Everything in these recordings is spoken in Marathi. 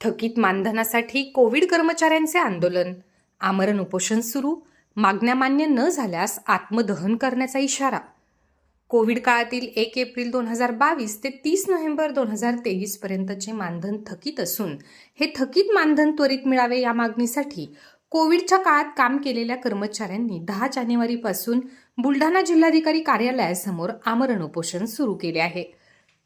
थकीत मानधनासाठी कोविड कर्मचाऱ्यांचे आंदोलन. आमरण उपोषण सुरू. मागण्या मान्य न झाल्यास आत्मदहन करण्याचा इशारा. कोविड काळातील एक एप्रिल दोन हजार बावीस ते तीस नोव्हेंबर दोन हजार तेवीस पर्यंतचे मानधन थकीत असून हे थकीत मानधन त्वरित मिळावे या मागणीसाठी कोविडच्या काळात काम केलेल्या कर्मचाऱ्यांनी दहा जानेवारीपासून बुलढाणा जिल्हाधिकारी कार्यालयासमोर आमरण उपोषण सुरू केले आहे.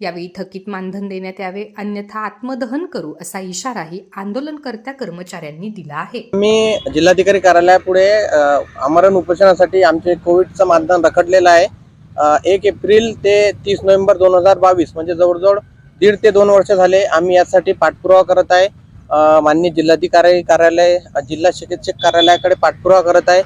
यावेळी थकीत मानधन देण्यात यावे अन्यथा आत्मदहन करू असा इशाराही आंदोलनकर्त्या कर्मचाऱ्यांनी दिला आहे. मी जिल्हाधिकारी कार्यालयापुढे आमरण उपोषणासाठी आमचे कोविडचं मानधन रखडलेलं आहे. एक एप्रिल ते तीस नोव्हेंबर दोन हजार बावीस म्हणजे जवळजवळ दीड ते दोन वर्ष झाले आम्ही यासाठी पाठपुरावा करत आहे. माननीय जिल्हाधिकारी कार्यालय जिल्हा चिकित्सक कार्यालयाकडे पाठपुरावा करत आहे.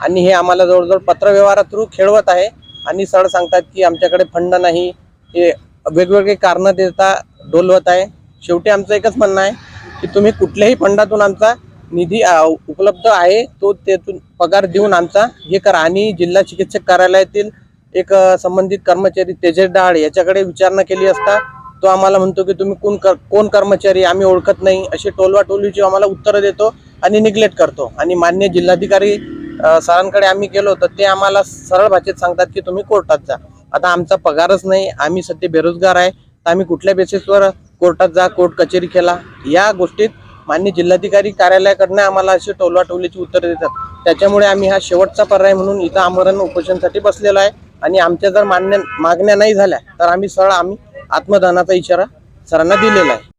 आणि हे आम्हाला जवळजवळ पत्रव्यवहारा थ्रू खेळवत आहे. आणि सर सांगतात की आमच्याकडे फंड नाही हे वेगवेगळे कारणं देता डोलवत आहे. शेवटी आमचं एकच म्हणणं आहे की तुम्ही कुठल्याही फंडातून आमचा निधी उपलब्ध आहे तो त्यातून पगार देऊन आमचा हे करा. आणि जिल्हा चिकित्सक कार्यालयातील एक संबंधित कर्मचारी तेजस डाळ याच्याकडे विचारणा केली असता तो आम्हाला म्हणतो की तुम्ही कोण कर कोण कर्मचारी आम्ही ओळखत नाही. अशी टोलवाटोलीची आम्हाला उत्तरं देतो आणि निग्लेक्ट करतो. आणि मान्य जिल्हाधिकारी सरांकडे आम्ही गेलो तर ते आम्हाला सरळ भाषेत सांगतात की तुम्ही कोर्टात जा. आता आमचा पगारच नाही आम्ही सध्या बेरोजगार आहे तर आम्ही कुठल्या बेसिसवर कोर्टात जा कोर्ट कचेरी केला या गोष्टीत मान्य जिल्हाधिकारी कार्यालयाकडनं आम्हाला अशी टोलवाटोलीची उत्तरं देतात. त्याच्यामुळे आम्ही हा शेवटचा पर्याय म्हणून इथं आमरण उपोषणासाठी बसलेलो आहे. आणि आमच्या जर मान्य मागण्या नाही झाल्या तर आम्ही सरळ आम्ही आत्मदानाचा इशारा सरांना दिलेला आहे.